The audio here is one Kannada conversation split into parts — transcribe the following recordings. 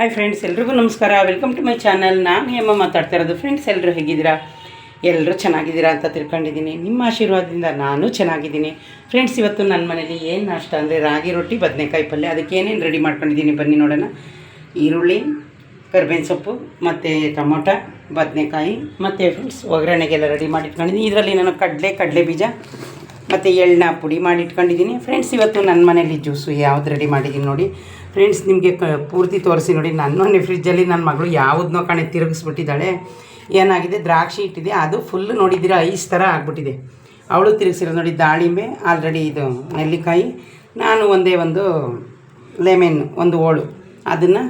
ಹಾಯ್ ಫ್ರೆಂಡ್ಸ್ ಎಲ್ರಿಗೂ ನಮಸ್ಕಾರ. ವೆಲ್ಕಮ್ ಟು ಮೈ ಚಾನಲ್ ನಾನು ಹೇಮ ಮಾತಾಡ್ತಾ ಇರೋದು ಫ್ರೆಂಡ್ಸ್ ಎಲ್ಲರೂ ಹೇಗಿದ್ದೀರಾ? ಎಲ್ಲರೂ ಚೆನ್ನಾಗಿದ್ದೀರಾ ಅಂತ ತಿಳ್ಕೊಂಡಿದ್ದೀನಿ. ನಿಮ್ಮ ಆಶೀರ್ವಾದದಿಂದ ನಾನು ಚೆನ್ನಾಗಿದ್ದೀನಿ. ಫ್ರೆಂಡ್ಸ್ ಇವತ್ತು ನನ್ನ ಮನೇಲಿ ಏನು ನಾಷ್ಟ ಅಂದರೆ ರಾಗಿ ರೊಟ್ಟಿ, ಬದನೆಕಾಯಿ ಪಲ್ಯ. ಅದಕ್ಕೆ ಏನೇನು ರೆಡಿ ಮಾಡ್ಕೊಂಡಿದ್ದೀನಿ ಬನ್ನಿ ನೋಡೋಣ. ಈರುಳ್ಳಿ, ಕರ್ಬೇವಿನ ಸೊಪ್ಪು, ಮತ್ತು ಟೊಮೊಟೊ, ಬದನೆಕಾಯಿ, ಮತ್ತು ಫ್ರೆಂಡ್ಸ್ ಒಗ್ಗರಣೆಗೆಲ್ಲ ರೆಡಿ ಮಾಡಿಟ್ಕೊಂಡಿದ್ದೀನಿ. ಇದರಲ್ಲಿ ನಾನು ಕಡಲೆ ಕಡಲೆ ಬೀಜ, ಮತ್ತು ಎಳ್ಳನ್ನ ಪುಡಿ ಮಾಡಿ ಇಟ್ಕೊಂಡಿದ್ದೀನಿ ಫ್ರೆಂಡ್ಸ್ ಇವತ್ತು ನನ್ನ ಮನೇಲಿ ಜ್ಯೂಸು ಯಾವ್ದು ರೆಡಿ ಮಾಡಿದ್ದೀನಿ ನೋಡಿ. ಫ್ರೆಂಡ್ಸ್ ನಿಮಗೆ ಪೂರ್ತಿ ತೋರಿಸಿ ನೋಡಿ. ನನ್ನ ಮನೆ ಫ್ರಿಜ್ಜಲ್ಲಿ ನನ್ನ ಮಗಳು ಯಾವುದನ್ನೋ ಕಣೆ ತಿರುಗಿಸ್ಬಿಟ್ಟಿದ್ದಾಳೆ. ಏನಾಗಿದೆ? ದ್ರಾಕ್ಷಿ ಇಟ್ಟಿದೆ. ಅದು ಫುಲ್ಲು ನೋಡಿದ್ದೀರಾ? ಐಸ್ ಥರ ಆಗ್ಬಿಟ್ಟಿದೆ. ಅವಳು ತಿರುಗಿಸಿರೋದು ನೋಡಿ, ದಾಳಿಂಬೆ ಆಲ್ರೆಡಿ ಇದು ನೆಲ್ಲಿಕಾಯಿ. ನಾನು ಒಂದೇ ಒಂದು ಲೆಮೆನ್ ಒಂದು ಓಳು. ಅದನ್ನು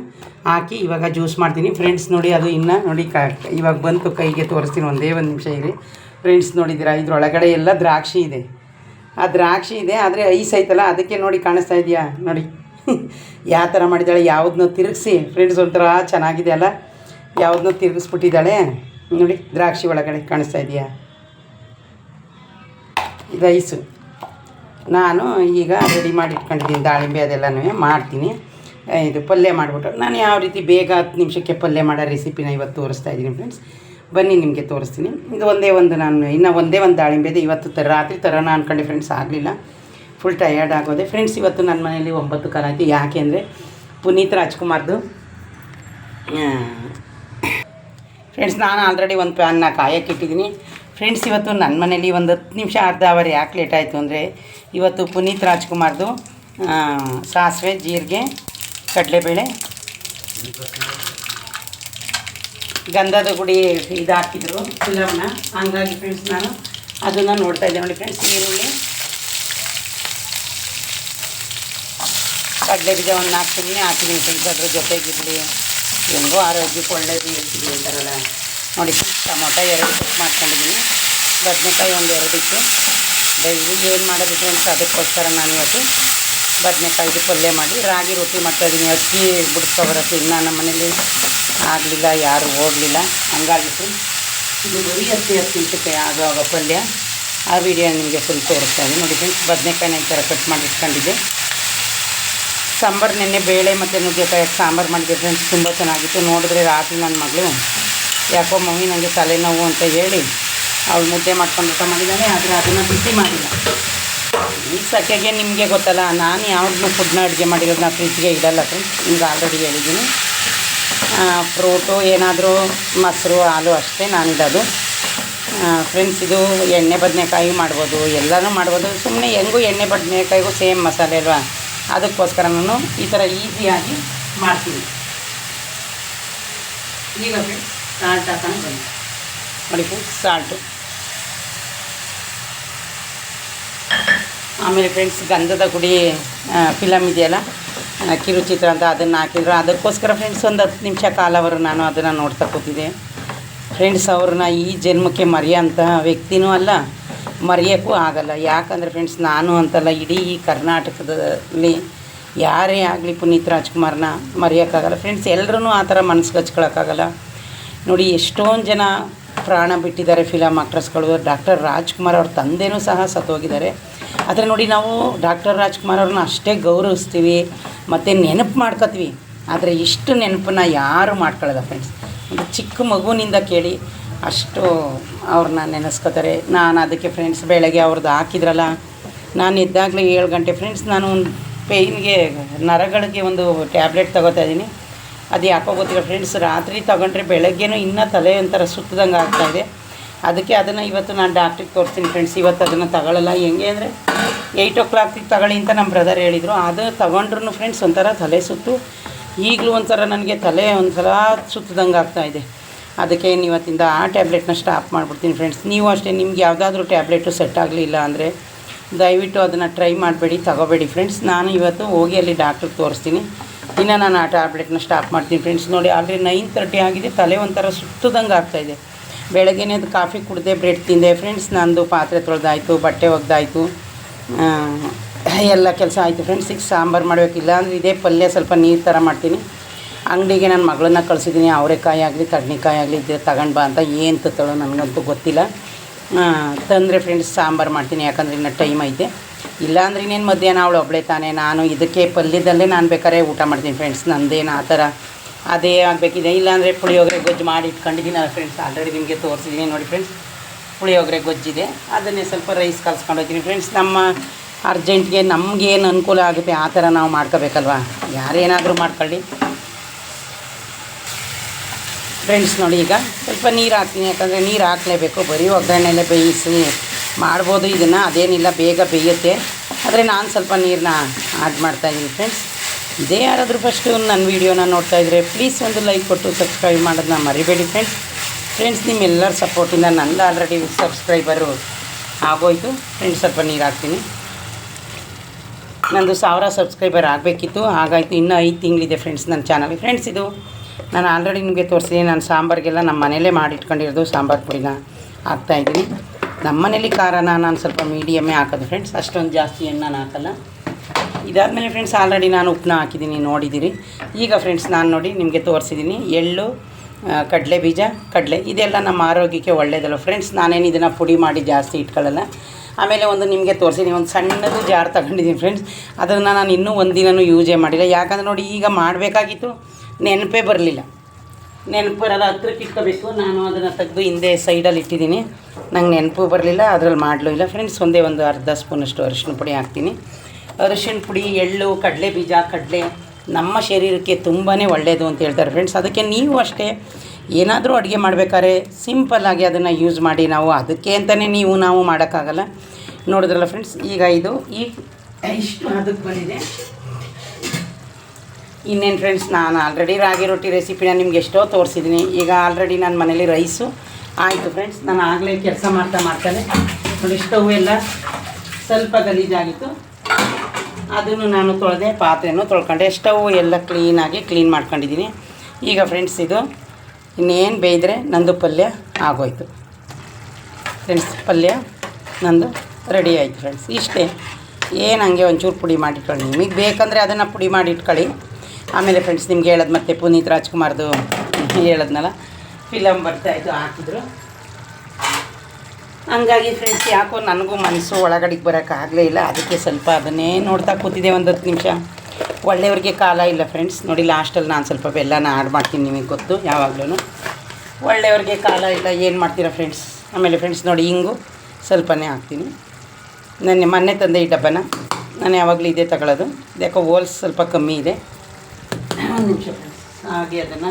ಹಾಕಿ ಇವಾಗ ಜ್ಯೂಸ್ ಮಾಡ್ತೀನಿ. ಫ್ರೆಂಡ್ಸ್ ನೋಡಿ, ಅದು ಇನ್ನು ನೋಡಿ, ಕ ಇವಾಗ ಬಂತು ಕೈಗೆ ತೋರಿಸ್ತೀನಿ. ಒಂದೇ ಒಂದು ನಿಮಿಷ ಇರಿ. ಫ್ರೆಂಡ್ಸ್ ನೋಡಿದ್ದೀರಾ? ಇದ್ರೊಳಗಡೆ ಎಲ್ಲ ದ್ರಾಕ್ಷಿ ಇದೆ. ಆ ದ್ರಾಕ್ಷಿ ಇದೆ, ಆದರೆ ಐಸ್ ಐತಲ್ಲ, ಅದಕ್ಕೆ ನೋಡಿ ಕಾಣಿಸ್ತಾ ಇದೆಯಾ? ನೋಡಿ. ಯಾವ ಥರ ಮಾಡಿದ್ದಾಳೆ ಯಾವುದನ್ನ ತಿರುಗಿಸಿ. ಫ್ರೆಂಡ್ಸ್ ಒಂಥರ ಚೆನ್ನಾಗಿದೆ ಅಲ್ಲ? ಯಾವುದನ್ನ ತಿರುಗಿಸ್ಬಿಟ್ಟಿದ್ದಾಳೆ? ನೋಡಿ, ದ್ರಾಕ್ಷಿ ಒಳಗಡೆ ಕಾಣಿಸ್ತಾ ಇದೆಯಾ? ರೈಸು ನಾನು ಈಗ ರೆಡಿ ಮಾಡಿ ಇಟ್ಕೊಂಡಿದ್ದೀನಿ ದಾಳಿಂಬೆ ಅದೆಲ್ಲನೂ ಮಾಡ್ತೀನಿ. ಇದು ಪಲ್ಯ ಮಾಡಿಬಿಟ್ಟು, ನಾನು ಯಾವ ರೀತಿ ಬೇಗ ಹತ್ತು ನಿಮಿಷಕ್ಕೆ ಪಲ್ಯ ಮಾಡೋ ರೆಸಿಪಿನ ಇವತ್ತು ತೋರಿಸ್ತಾ ಇದ್ದೀನಿ ಫ್ರೆಂಡ್ಸ್ ಬನ್ನಿ, ನಿಮಗೆ ತೋರಿಸ್ತೀನಿ. ಇದು ಒಂದೇ ಒಂದು ನಾನು, ಇನ್ನೂ ಒಂದೇ ಒಂದು ದಾಳಿಂಬೆ ಇದೆ ಇವತ್ತು ತ, ರಾತ್ರಿ ನಾನು ಅನ್ಕೊಂಡೆ ಫ್ರೆಂಡ್ಸ್ ಆಗಲಿಲ್ಲ. ಫುಲ್ ಟಯರ್ಡ್ ಆಗೋದೆ. ಫ್ರೆಂಡ್ಸ್ ಇವತ್ತು ನನ್ನ ಮನೇಲಿ ಒಂಬತ್ತು ಕಾಲ ಆಯಿತು ಯಾಕೆ ಅಂದರೆ ಪುನೀತ್ ರಾಜ್ಕುಮಾರ್ದು. ಫ್ರೆಂಡ್ಸ್ ನಾನು ಆಲ್ರೆಡಿ ಒಂದು ಪ್ಯಾನ್ನ ಕಾಯಕ್ಕೆ ಇಟ್ಟಿದ್ದೀನಿ. ಫ್ರೆಂಡ್ಸ್ ಇವತ್ತು ನನ್ನ ಮನೇಲಿ ಒಂದು ಹತ್ತು ನಿಮಿಷ, ಅರ್ಧ ಅವರ್ ಯಾಕೆ ಲೇಟ್ ಆಯಿತು ಅಂದರೆ ಇವತ್ತು ಪುನೀತ್ ರಾಜ್ಕುಮಾರ್ದು ಸಾಸಿವೆ, ಜೀರಿಗೆ, ಕಡಲೆಬೇಳೆ, ಗಂಧದ ಗುಡಿ ಇದು ಹಾಕಿದ್ರು ಫಿಲಮ್ನ ಹಂಗಾಗಿ ಫ್ರೆಂಡ್ಸ್ ನಾನು ಅದನ್ನು ನೋಡ್ತಾ ಇದ್ದೆ ನೋಡಿ ಫ್ರೆಂಡ್ಸ್ ಈರುಳ್ಳಿ ಕಡಲೆ ಬೀಜ ಒಂದು ನಾಲ್ಕು ಸುಮ್ಮನೆ ಹಾಕಿದ್ದೀನಿ ಅದ್ರ ಜೊತೆಗಿರಲಿ. ಹೆಂಗೋ ಆರೋಗ್ಯಕ್ಕೆ ಒಳ್ಳೇದು ಹೇಳ್ತೀವಿ ಅಂತಾರಲ್ಲ. ನೋಡಿ ಟೊಮೊಟೊ ಎರಡು ಕಟ್ ಮಾಡ್ಕೊಂಡಿದ್ದೀನಿ. ಬದನೆಕಾಯಿ ಒಂದು ಎರಡು ಇತ್ತು ಡೈಲಿ ಏನು ಮಾಡೋದು ಅಂತ ಅದಕ್ಕೋಸ್ಕರ ನಾನು ಇವತ್ತು ಬದನೆಕಾಯಿದು ಪಲ್ಯ ಮಾಡಿ, ರಾಗಿ ರೊಟ್ಟಿ ಮಾಡ್ತಾಯಿದ್ದೀನಿ ಅಕ್ಕಿ ಬಿಡಿಸ್ಕೊಬರತ್ತೆ ಇನ್ನೂ ನಮ್ಮ ಮನೇಲಿ ಆಗಲಿಲ್ಲ, ಯಾರು ಹೋಗಲಿಲ್ಲ. ಹಂಗಾಗಿತ್ತು ಇದು ಬರೀ ಹತ್ತಿ ಹತ್ತು ನಿಮಿಷಕ್ಕೆ ಆಗೋ ಆಗೋ ಪಲ್ಯ. ಆ ವಿಡಿಯೋ ನಿಮಗೆ ಫುಲ್ ತೋರಿಸ್ತಾ ಇದ್ದೀನಿ ನೋಡಿ ಫ್ರೆಂಡ್ಸ್ ಬದನೆಕಾಯಿನ ಈ ಥರ ಕಟ್ ಮಾಡಿ ಇಟ್ಕೊಂಡಿದ್ದೆ. ಸಾಂಬಾರು ನೆನ್ನೆ ಬೇಳೆ ಮತ್ತು ನುಗ್ಗೆಕಾಯಿ ಸಾಂಬಾರು ಮಾಡಿದೆ ಫ್ರೆಂಡ್ಸ್ ತುಂಬ ಚೆನ್ನಾಗಿತ್ತು. ನೋಡಿದ್ರೆ ರಾತ್ರಿ ನನ್ನ ಮಗಳು. ಯಾಕೋ ಮಮ್ಮಿ ನನಗೆ ತಲೆನೋವು ಅಂತ ಹೇಳಿ ಅವಳು ಮುದ್ದೆ ಮಾಡ್ಕೊಂಡು ಊಟ ಮಾಡಿದ್ದಾನೆ ಆದರೆ ಅದನ್ನು ಬಿಸಿ ಮಾಡಿಲ್ಲ. ಈ ಸೆಕೆಗೆ ನಿಮಗೆ ಗೊತ್ತಲ್ಲ, ನಾನು ಯಾವ್ದು ಫುಡ್ನ ಅಡುಗೆ ಮಾಡಿರೋದು ನಾನು ಫ್ರಿಜ್ಗೆ ಇಡಲ್ಲ ಫ್ರೆಂಡ್ಸ್ ನಿಮ್ಗೆ ಆಲ್ರೆಡಿ ಹೇಳಿದ್ದೀನಿ. ಫ್ರೂಟು ಏನಾದರೂ ಮೊಸರು, ಹಾಲು ಅಷ್ಟೇ ನಾನಿಡೋದು ಫ್ರೆಂಡ್ಸ್ ಇದು ಎಣ್ಣೆ ಬದನೆಕಾಯಿ ಮಾಡ್ಬೋದು. ಎಲ್ಲನೂ ಮಾಡ್ಬೋದು. ಸುಮ್ಮನೆ ಹೆಂಗೂ ಎಣ್ಣೆ ಬದನೆಕಾಯಿಗೂ ಸೇಮ್ ಮಸಾಲೆ ಅಲ್ವಾ? ಅದಕ್ಕೋಸ್ಕರ ನಾನು ಈ ಥರ ಈಸಿಯಾಗಿ ಮಾಡ್ತೀನಿ. ಈಗ ಸಾಲ್ಟ್ ಹಾಕೊಂಡು ಬನ್ನಿ. ನೋಡಿ ಫ್ರೆಂಡ್ಸ್ ಸಾಲ್ಟು ಆಮೇಲೆ ಫ್ರೆಂಡ್ಸ್ ಗಂಧದ ಗುಡಿ ಫಿಲಮ್ ಇದೆಯಲ್ಲ ಕಿರುಚಿತ್ರ ಅಂತ ಅದನ್ನು ಹಾಕಿದ್ರು. ಅದಕ್ಕೋಸ್ಕರ ಫ್ರೆಂಡ್ಸ್ ಒಂದು ಹತ್ತು ನಿಮಿಷ ಕಾಲವರು ನಾನು ಅದನ್ನು ನೋಡ್ತಾ ಕೂತಿದ್ದೆ. ಫ್ರೆಂಡ್ಸ್ ಅವ್ರನ್ನ ಈ ಜನ್ಮಕ್ಕೆ ಮರೆಯೋಂತಹ ವ್ಯಕ್ತಿನೂ ಅಲ್ಲ ಮರೆಯೋಕ್ಕೂ ಆಗಲ್ಲ. ಯಾಕಂದರೆ ಫ್ರೆಂಡ್ಸ್ ನಾನು ಅಂತಲ್ಲ ಇಡೀ ಕರ್ನಾಟಕದಲ್ಲಿ ಯಾರೇ ಆಗಲಿ ಪುನೀತ್ ರಾಜ್ಕುಮಾರ್ನ ಮರೆಯೋಕ್ಕಾಗಲ್ಲ. ಫ್ರೆಂಡ್ಸ್ ಎಲ್ಲರೂ ಆ ಥರ ಮನಸ್ಸು ಹಚ್ಕೊಳಕ್ಕಾಗಲ್ಲ. ನೋಡಿ, ಎಷ್ಟೊಂದು ಜನ ಪ್ರಾಣ ಬಿಟ್ಟಿದ್ದಾರೆ ಫಿಲಮ್ ಆಕ್ಟ್ರಸ್ಗಳು ಡಾಕ್ಟರ್ ರಾಜ್ಕುಮಾರ್ ಅವ್ರ ತಂದೆಯೂ ಸಹ ಸತ್ತೋಗಿದ್ದಾರೆ. ಆದರೆ ನೋಡಿ, ನಾವು ಡಾಕ್ಟರ್ ರಾಜ್ಕುಮಾರ್ ಅವ್ರನ್ನ ಅಷ್ಟೇ ಗೌರವಿಸ್ತೀವಿ, ಮತ್ತು ನೆನಪು ಮಾಡ್ಕೋತೀವಿ. ಆದರೆ ಇಷ್ಟು ನೆನಪನ್ನ ಯಾರು ಮಾಡ್ಕೊಳ್ಳೋಲ್ಲ ಫ್ರೆಂಡ್ಸ್ ಒಂದು ಚಿಕ್ಕ ಮಗುವಿನಿಂದ ಕೇಳಿ ಅಷ್ಟು ಅವ್ರನ್ನ ನೆನೆಸ್ಕೋತಾರೆ. ನಾನು ಅದಕ್ಕೆ ಫ್ರೆಂಡ್ಸ್ ಬೆಳಗ್ಗೆ ಅವ್ರದ್ದು ಹಾಕಿದ್ರಲ್ಲ, ನಾನು ಇದ್ದಾಗಲೇ ಏಳು ಗಂಟೆ ಫ್ರೆಂಡ್ಸ್ ನಾನು ಪೇಯ್ನ್ಗೆ ನರಗಳಿಗೆ ಒಂದು ಟ್ಯಾಬ್ಲೆಟ್ ತೊಗೋತಾ ಇದ್ದೀನಿ. ಅದು ಯಾಕೋ ಗೊತ್ತಿಲ್ಲ ಫ್ರೆಂಡ್ಸ್ ರಾತ್ರಿ ತಗೊಂಡ್ರೆ ಬೆಳಗ್ಗೆನೂ ಇನ್ನೂ ತಲೆ ಒಂಥರ ಸುತ್ತದಂಗೆ ಆಗ್ತಾಯಿದೆ ಅದಕ್ಕೆ ಅದನ್ನು ಇವತ್ತು ನಾನು ಡಾಕ್ಟ್ರಿಗೆ ತೋರಿಸ್ತೀನಿ ಫ್ರೆಂಡ್ಸ್ ಇವತ್ತು ಅದನ್ನು ತಗೊಳ್ಳಲ್ಲ ಹೆಂಗೆ ಅಂದರೆ ಏಯ್ಟ್ ಓ ಕ್ಲಾಕಿಗೆ ತಗೊಳ್ಳಿ ಅಂತ ನಮ್ಮ ಬ್ರದರ್ ಹೇಳಿದರು. ಅದು ತಗೊಂಡ್ರು ಫ್ರೆಂಡ್ಸ್ ಒಂಥರ ತಲೆ ಸುತ್ತು, ಈಗಲೂ ಒಂಥರ ನನಗೆ ತಲೆ ಒಂಥರ ಸುತ್ತದಂಗೆ ಆಗ್ತಾಯಿದೆ ಅದಕ್ಕೆ ಇವತ್ತಿಂದ ಆ ಟ್ಯಾಬ್ಲೆಟ್ನ ಸ್ಟಾಪ್ ಮಾಡಿಬಿಡ್ತೀನಿ ಫ್ರೆಂಡ್ಸ್ ನೀವು ಅಷ್ಟೇ, ನಿಮ್ಗೆ ಯಾವುದಾದ್ರೂ ಟ್ಯಾಬ್ಲೆಟು ಸೆಟ್ ಆಗಲಿಲ್ಲ ಅಂದರೆ ದಯವಿಟ್ಟು ಅದನ್ನು ಟ್ರೈ ಮಾಡಬೇಡಿ, ತಗೋಬೇಡಿ ಫ್ರೆಂಡ್ಸ್ ನಾನು ಇವತ್ತು ಹೋಗಿ ಅಲ್ಲಿ ಡಾಕ್ಟ್ರಿಗೆ ತೋರಿಸ್ತೀನಿ. ಇನ್ನು ನಾನು ಆ ಟ್ಯಾಬ್ಲೆಟ್ನ ಸ್ಟಾಪ್ ಮಾಡ್ತೀನಿ ಫ್ರೆಂಡ್ಸ್ ನೋಡಿ, ಆಲ್ರೆಡಿ ನೈನ್ ತರ್ಟಿ ಆಗಿದೆ, ತಲೆ ಒಂಥರ ಸುತ್ತದಂಗೆ ಆಗ್ತಾಯಿದೆ ಬೆಳಗ್ಗೆನೇ ಅದು ಕಾಫಿ ಕುಡಿದೆ ಬ್ರೆಡ್ ತಿಂದೆ ಫ್ರೆಂಡ್ಸ್ ನಂದು ಪಾತ್ರೆ ತೊಳೆದಾಯಿತು, ಬಟ್ಟೆ ಒಗ್ದಾಯಿತು. ಎಲ್ಲ ಕೆಲಸ ಆಯಿತು ಫ್ರೆಂಡ್ಸ್ ಈಗ ಸಾಂಬಾರು ಮಾಡಬೇಕಿಲ್ಲ ಅಂದರೆ ಇದೇ ಪಲ್ಯ ಸ್ವಲ್ಪ ನೀರು ಥರ ಮಾಡ್ತೀನಿ. ಅಂಗಡಿಗೆ ನನ್ನ ಮಗಳನ್ನ ಕಳಿಸಿದ್ದೀನಿ ಅವರೆಕಾಯಿ ಆಗಲಿ ಕಡ್ನಿಕಾಯಿ ಆಗಲಿ ಇದ್ರೆ ತಗೊಂಡು ಬಾ ಅಂತ ಏನು ತತ್ತಳೋ ನನಗಂತೂ ಗೊತ್ತಿಲ್ಲ. ತಂದರೆ ಫ್ರೆಂಡ್ಸ್ ಸಾಂಬಾರು ಮಾಡ್ತೀನಿ, ಯಾಕಂದ್ರೆ ಇನ್ನು ಟೈಮ್ ಐತೆ. ಇಲ್ಲಾಂದ್ರೆ ಇನ್ನೇನು ಮಧ್ಯಾಹ್ನ ಅವಳು ಒಬ್ಬಳೆ ತಾನೇ, ನಾನು ಇದಕ್ಕೆ ಪಲ್ಯದಲ್ಲೇ ನಾನು ಬೇಕಾದ್ರೆ ಊಟ ಮಾಡ್ತೀನಿ ಫ್ರೆಂಡ್ಸ್ ನಂದೇನು ಆ ಥರ ಅದೇ ಆಗಬೇಕಿದೆ, ಇಲ್ಲಾಂದರೆ ಪುಳಿಯೋಗರೆ ಗೊಜ್ಜು ಮಾಡಿ ಇಟ್ಕೊಂಡಿದ್ದೀನಲ್ಲ ಫ್ರೆಂಡ್ಸ್ ಆಲ್ರೆಡಿ ನಿಮಗೆ ತೋರಿಸಿದ್ದೀನಿ ನೋಡಿ ಫ್ರೆಂಡ್ಸ್ ಪುಳಿಯೋಗರೆ ಗೊಜ್ಜಿದೆ, ಅದನ್ನೇ ಸ್ವಲ್ಪ ರೈಸ್ ಕಲ್ಸ್ಕೊಂಡು ಹೋಗ್ತೀನಿ ಫ್ರೆಂಡ್ಸ್ ನಮ್ಮ ಅರ್ಜೆಂಟ್ಗೆ ನಮಗೇನು ಅನುಕೂಲ ಆಗುತ್ತೆ, ಆ ಥರ ನಾವು ಮಾಡ್ಕೋಬೇಕಲ್ವ? ಯಾರೇನಾದರೂ ಮಾಡ್ಕೊಳ್ಳಿ. ಫ್ರೆಂಡ್ಸ್ ನೋಡಿ ಈಗ, ಸ್ವಲ್ಪ ನೀರು ಹಾಕ್ತೀನಿ, ಯಾಕಂದರೆ ನೀರು ಹಾಕಲೇಬೇಕು. ಬರೀ ಒಗ್ಗರಣೆಲೆ ಬೇಯಿಸಿ ಮಾಡ್ಬೋದು ಇದನ್ನು, ಅದೇನಿಲ್ಲ, ಬೇಗ ಬೇಯುತ್ತೆ. ಆದರೆ ನಾನು ಸ್ವಲ್ಪ ನೀರನ್ನ ಆಡ್ ಮಾಡ್ತಾಯಿದ್ದೀನಿ ಫ್ರೆಂಡ್ಸ್ ಇದೇ ಯಾರಾದರೂ ಫಸ್ಟು ನನ್ನ ವೀಡಿಯೋನ ನೋಡ್ತಾ ಇದ್ದರೆ ಪ್ಲೀಸ್ ಒಂದು ಲೈಕ್ ಕೊಟ್ಟು ಸಬ್ಸ್ಕ್ರೈಬ್ ಮಾಡೋದನ್ನ ಮರಿಬೇಡಿ ಫ್ರೆಂಡ್ಸ್ ಫ್ರೆಂಡ್ಸ್ ನಿಮ್ಮೆಲ್ಲರ ಸಪೋರ್ಟಿಂದ ನಂದು ಆಲ್ರೆಡಿ ಸಬ್ಸ್ಕ್ರೈಬರು ಆಗೋಯಿತು. ಫ್ರೆಂಡ್ಸ್ ಸ್ವಲ್ಪ ನೀರು ಹಾಕ್ತೀನಿ. ನಂದು ಸಾವಿರ ಸಬ್ಸ್ಕ್ರೈಬರ್ ಆಗಬೇಕಿತ್ತು. ಹಾಗಾಯಿತು, ಇನ್ನೂ ಐದು ತಿಂಗಳಿದೆ ಫ್ರೆಂಡ್ಸ್ ನನ್ನ ಚಾನಲ್ ಫ್ರೆಂಡ್ಸ್ ಇದು ನಾನು ಆಲ್ರೆಡಿ ನಿಮಗೆ ತೋರಿಸಿದ್ದೀನಿ, ನಾನು ಸಾಂಬಾರಿಗೆಲ್ಲ ನಮ್ಮ ಮನೇಲೇ ಮಾಡಿಟ್ಕೊಂಡಿರೋದು ಸಾಂಬಾರು ಪುಡಿನ ಹಾಕ್ತಾಯಿದ್ದೀನಿ ನಮ್ಮ ಮನೇಲಿ ಖಾರನ ನಾನು ಸ್ವಲ್ಪ ಮೀಡಿಯಮ್ಮೇ ಹಾಕೋದು ಫ್ರೆಂಡ್ಸ್ ಅಷ್ಟೊಂದು ಜಾಸ್ತಿ ಎಣ್ಣೆನ ಹಾಕಲ್ಲ. ಇದಾದಮೇಲೆ ಫ್ರೆಂಡ್ಸ್ ಆಲ್ರೆಡಿ ನಾನು ಉಪ್ಪನ್ನ ಹಾಕಿದ್ದೀನಿ, ನೋಡಿದ್ದೀರಿ. ಈಗ ಫ್ರೆಂಡ್ಸ್ ನಾನು ನೋಡಿ ನಿಮಗೆ ತೋರಿಸಿದ್ದೀನಿ, ಎಳ್ಳು ಕಡಲೆ ಬೀಜ ಕಡಲೆ, ಇದೆಲ್ಲ ನಮ್ಮ ಆರೋಗ್ಯಕ್ಕೆ ಒಳ್ಳೆಯದಲ್ಲ ಫ್ರೆಂಡ್ಸ್ ನಾನೇನು ಇದನ್ನು ಪುಡಿ ಮಾಡಿ ಜಾಸ್ತಿ ಇಟ್ಕೊಳ್ಳಲ್ಲ. ಆಮೇಲೆ ಒಂದು ನಿಮಗೆ ತೋರಿಸಿದ್ದೀನಿ, ಒಂದು ಸಣ್ಣದು ಜಾರ್ ತಗೊಂಡಿದ್ದೀನಿ ಫ್ರೆಂಡ್ಸ್ ಅದನ್ನು ನಾನು ಇನ್ನೂ ಒಂದು ದಿನವೂ ಯೂಸೇ ಮಾಡಿಲ್ಲ. ಯಾಕಂದ್ರೆ ನೋಡಿ ಈಗ ಮಾಡಬೇಕಾಗಿತ್ತು ನೆನಪೇ ಬರಲಿಲ್ಲ. ನೆನಪು ಬರೋದು ಹತ್ರಕ್ಕೆ ಇಟ್ಕೋಬೇಕು. ನಾನು ಅದನ್ನು ತೆಗೆದು ಹಿಂದೆ ಸೈಡಲ್ಲಿ ಇಟ್ಟಿದ್ದೀನಿ. ನಂಗೆ ನೆನಪು ಬರಲಿಲ್ಲ, ಅದ್ರಲ್ಲಿ ಮಾಡಲೂ ಇಲ್ಲ. ಫ್ರೆಂಡ್ಸ್ ಒಂದೇ ಒಂದು ಅರ್ಧ ಸ್ಪೂನಷ್ಟು ಅರಿಶಿನ ಪುಡಿ ಹಾಕ್ತೀನಿ. ಅರಿಶಿನ ಪುಡಿ, ಎಳ್ಳು, ಕಡಲೆ ಬೀಜ, ಕಡಲೆ ನಮ್ಮ ಶರೀರಕ್ಕೆ ತುಂಬಾ ಒಳ್ಳೆಯದು ಅಂತ ಹೇಳ್ತಾರೆ ಫ್ರೆಂಡ್ಸ್ ಅದಕ್ಕೆ ನೀವು ಅಷ್ಟೇ ಏನಾದರೂ ಅಡುಗೆ ಮಾಡಬೇಕಾದ್ರೆ ಸಿಂಪಲ್ಲಾಗಿ ಅದನ್ನು ಯೂಸ್ ಮಾಡಿ ನಾವು. ಅದಕ್ಕೆ ಅಂತಲೇ ನೀವು ನಾವು ಮಾಡೋಕ್ಕಾಗಲ್ಲ. ನೋಡಿದ್ರಲ್ಲ ಫ್ರೆಂಡ್ಸ್ ಈಗ ಇದು ಈ ಇಷ್ಟು ಅದಕ್ಕೆ ಬಂದಿದೆ. ಇನ್ನೇನು ಫ್ರೆಂಡ್ಸ್ ನಾನು ಆಲ್ರೆಡಿ ರಾಗಿ ರೊಟ್ಟಿ ರೆಸಿಪಿನ ನಿಮ್ಗೆ ಎಷ್ಟೋ ತೋರಿಸಿದ್ದೀನಿ ಈಗ ಆಲ್ರೆಡಿ ನನ್ನ ಮನೇಲಿ ರೈಸು ಆಯಿತು ಫ್ರೆಂಡ್ಸ್ ನಾನು ಆಗಲೇ ಕೆಲಸ ಮಾಡ್ತಾ ಮಾಡ್ತಾನೆ. ನೋಡಿ ಸ್ಟವ್ ಎಲ್ಲ ಸ್ವಲ್ಪ ಗಲೀಜಾಗಿತ್ತು. ಅದನ್ನು ನಾನು ತೊಳೆದೆ, ಪಾತ್ರೆನೂ ತೊಳ್ಕೊಂಡೆ. ಸ್ಟವ್ ಎಲ್ಲ ಕ್ಲೀನಾಗಿ ಕ್ಲೀನ್ ಮಾಡ್ಕೊಂಡಿದ್ದೀನಿ ಈಗ ಫ್ರೆಂಡ್ಸ್ ಇದು ಇನ್ನೇನು ಬೇಯ್ದರೆ ನಂದು ಪಲ್ಯ ಆಗೋಯ್ತು. ಫ್ರೆಂಡ್ಸ್ ಪಲ್ಯ ನಂದು ರೆಡಿ ಆಯಿತು ಫ್ರೆಂಡ್ಸ್ ಇಷ್ಟೇ. ಏನು ಹಂಗೆ ಒಂಚೂರು ಪುಡಿ ಮಾಡಿಟ್ಕೊಳ್ಳಿ. ನಿಮಗೆ ಬೇಕಂದರೆ ಅದನ್ನು ಪುಡಿ ಮಾಡಿ ಇಟ್ಕೊಳ್ಳಿ ಆಮೇಲೆ ಫ್ರೆಂಡ್ಸ್ ನಿಮ್ಗೆ ಹೇಳೋದು ಮತ್ತೆ ಪುನೀತ್ ರಾಜ್ಕುಮಾರ್ದು ಹೇಳೋದ್ನಲ್ಲ ಫಿಲಮ್ ಬರ್ತಾಯಿತ್ತು ಹಾಕಿದ್ರು. ಹಂಗಾಗಿ ಫ್ರೆಂಡ್ಸ್ ಯಾಕೋ ನನಗೂ ಮನಸ್ಸು ಒಳಗಡೆಗೆ ಬರೋಕ್ಕಾಗಲೇ ಇಲ್ಲ, ಅದಕ್ಕೆ ಸ್ವಲ್ಪ ಅದನ್ನೇ ನೋಡ್ತಾ ಕೂತಿದ್ದೆ ಒಂದು ಹತ್ತು ನಿಮಿಷ. ಒಳ್ಳೆಯವ್ರಿಗೆ ಕಾಲ ಇಲ್ಲ ಫ್ರೆಂಡ್ಸ್ ನೋಡಿ ಲಾಸ್ಟಲ್ಲಿ ನಾನು ಸ್ವಲ್ಪ ಬೆಲ್ಲನ ಆಡ್ ಮಾಡ್ತೀನಿ ನಿಮಗೆ ಗೊತ್ತು ಯಾವಾಗಲೂ ಒಳ್ಳೆಯವ್ರಿಗೆ ಕಾಲ ಇಲ್ಲ, ಏನು ಮಾಡ್ತೀರಾ ಫ್ರೆಂಡ್ಸ್ ಆಮೇಲೆ ಫ್ರೆಂಡ್ಸ್ ನೋಡಿ ಹಿಂಗು ಸ್ವಲ್ಪನೇ ಹಾಕ್ತೀನಿ. ನಾನು ಮೊನ್ನೆ ತಂದೆ ಈ ಡಬ್ಬನ, ನಾನು ಯಾವಾಗಲೂ ಇದೇ ತಗೊಳ್ಳೋದು. ಯಾಕೋ ಹೋಲ್ಸ್ ಸ್ವಲ್ಪ ಕಮ್ಮಿ ಇದೆ. ಒಂದು ನಿಮಿಷ ಹಾಗೆ ಅದನ್ನು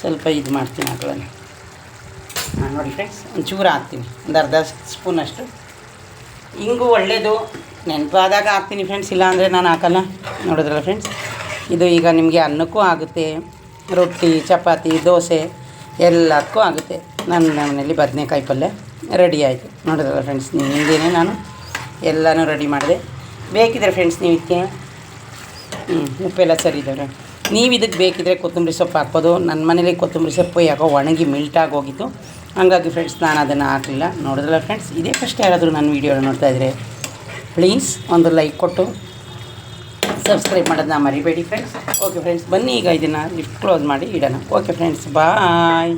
ಸ್ವಲ್ಪ ಇದು ಮಾಡ್ತೀನಿ ಮಕ್ಕಳನ್ನು ಹಾಂ, ನೋಡಿ ಫ್ರೆಂಡ್ಸ್ ಒಂಚೂರು ಹಾಕ್ತೀನಿ. ಒಂದು ಅರ್ಧ ಸ್ಪೂನಷ್ಟು ಹಿಂಗೂ ಒಳ್ಳೆಯದು ನೆನಪಾದಾಗ ಹಾಕ್ತೀನಿ ಫ್ರೆಂಡ್ಸ್ ಇಲ್ಲಾಂದರೆ ನಾನು ಹಾಕಲ್ಲ. ನೋಡಿದ್ರಲ್ಲ ಫ್ರೆಂಡ್ಸ್ ಇದು ಈಗ ನಿಮಗೆ ಅನ್ನಕ್ಕೂ ಆಗುತ್ತೆ. ರೊಟ್ಟಿ, ಚಪಾತಿ, ದೋಸೆ ಎಲ್ಲದಕ್ಕೂ ಆಗುತ್ತೆ. ನನ್ನ ಮನೆಯಲ್ಲಿ ಬದನೆಕಾಯಿ ಪಲ್ಯ ರೆಡಿ ಆಯಿತು. ನೋಡಿದ್ರಲ್ಲ ಫ್ರೆಂಡ್ಸ್ ನೀವು ಹಿಂದೇನೆ ನಾನು ಎಲ್ಲನೂ ರೆಡಿ ಮಾಡಿದೆ. ಬೇಕಿದ್ರೆ ಫ್ರೆಂಡ್ಸ್ ನೀವು ಇದಕ್ಕೆ ಹ್ಞೂ ಉಪ್ಪೆಲ್ಲ ಸರಿ ಇದ್ದಾವೆ ನೀವು ಇದಕ್ಕೆ ಬೇಕಿದ್ರೆ ಕೊತ್ತಂಬರಿ ಸೊಪ್ಪು ಹಾಕ್ಬೋದು. ನನ್ನ ಮನೇಲಿ ಕೊತ್ತಂಬರಿ ಸೊಪ್ಪು ಯಾಕೋ ಒಣಗಿ ಮಿಲ್ಟಾಗಿ ಹೋಗಿತ್ತು ಹಾಗಾಗಿ ಫ್ರೆಂಡ್ಸ್ ನಾನು ಅದನ್ನು ಹಾಕಲಿಲ್ಲ. ನೋಡಿದ್ರಲ್ಲ ಫ್ರೆಂಡ್ಸ್ ಇದೇ ಫಸ್ಟ್ ಯಾರಾದರೂ ನನ್ನ ವೀಡಿಯೋ ನೋಡ್ತಾ ಇದ್ದರೆ ಪ್ಲೀಸ್ ಒಂದು ಲೈಕ್ ಕೊಟ್ಟು ಸಬ್ಸ್ಕ್ರೈಬ್ ಮಾಡೋದನ್ನ ಮರಿಬೇಡಿ ಫ್ರೆಂಡ್ಸ್ ಓಕೆ ಫ್ರೆಂಡ್ಸ್ ಬನ್ನಿ ಈಗ ಇದನ್ನು ಲಿಫ್ಟ್ ಕ್ಲೋಸ್ ಮಾಡಿ ಇಡೋಣ. Okay friends bye